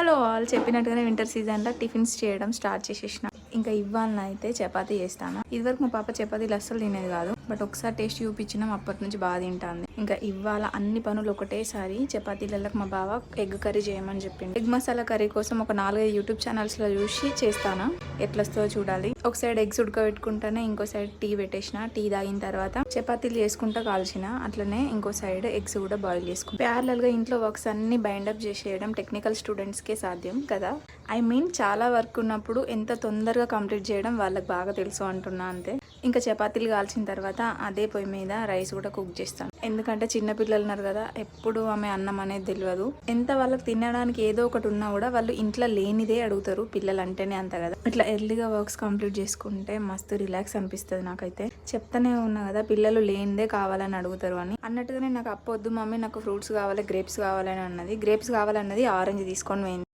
Hello all చెప్పినట్టుగానే winter సీజన్లో tiffins చేయడం స్టార్ట్ చేసేసిన. ఇంకా ఇవ్వాలని అయితే చపాతీ చేస్తాను. ఇదివరకు మా పాప చపాతీలు అస్సలు తినేది కాదు. బట్ ఒకసారి టేస్ట్ చూపించినాం అప్పటి నుంచి బాగా తింటాంది. ఇంకా ఇవాళ అన్ని పనులు ఒకటేసారి. చపాతీలకు మా బావ ఎగ్ కర్రీ చేయమని చెప్పిండు. ఎగ్ మసాలా కర్రీ కోసం ఒక నాలుగైదు యూట్యూబ్ ఛానల్స్లో చూసి చేస్తాను. ఎట్లొస్తో వస్తుందో చూడాలి. ఒక సైడ్ ఎగ్స్ ఉడకబెట్టుకుంటానే ఇంకో సైడ్ టీ పెట్టేసిన. టీ తాగిన తర్వాత చపాతీలు చేసుకుంటా కాల్చిన. అట్లనే ఇంకో సైడ్ ఎగ్స్ కూడా బాయిల్ చేసుకుని ప్యారలల్గా ఇంట్లో వర్క్స్ అన్ని బైండప్ చేసేయడం టెక్నికల్ స్టూడెంట్స్కే సాధ్యం కదా. ఐ మీన్ చాలా వర్క్ ఉన్నప్పుడు ఎంత తొందరగా కంప్లీట్ చేయడం వాళ్ళకి బాగా తెలుసు అంటున్నా అంతే. ఇంకా చపాతీలు కాల్చిన తర్వాత అదే పొయ్యి మీద రైస్ కూడా కుక్ చేస్తాను. ఎందుకంటే చిన్న పిల్లలు ఉన్నారు కదా ఎప్పుడు ఆమె అన్నం అనేది తెలియదు ఎంత వాళ్ళకి తినడానికి ఏదో ఒకటి ఉన్నా కూడా వాళ్ళు ఇంట్లో లేనిదే అడుగుతారు పిల్లలు అంటేనే అంత కదా. ఇట్లా ఎర్లీగా వర్క్స్ కంప్లీట్ చేసుకుంటే మస్తు రిలాక్స్ అనిపిస్తుంది నాకైతే. చెప్తానే ఉన్నా కదా పిల్లలు లేనిదే కావాలని అడుగుతారు అని. అన్నట్టుగానే నాకు అప్పొద్దు మమ్మీ నాకు ఫ్రూట్స్ కావాలి గ్రేప్స్ కావాలని అన్నది. గ్రేప్స్ కావాలన్నది ఆరెంజ్ తీసుకొని పోయింది.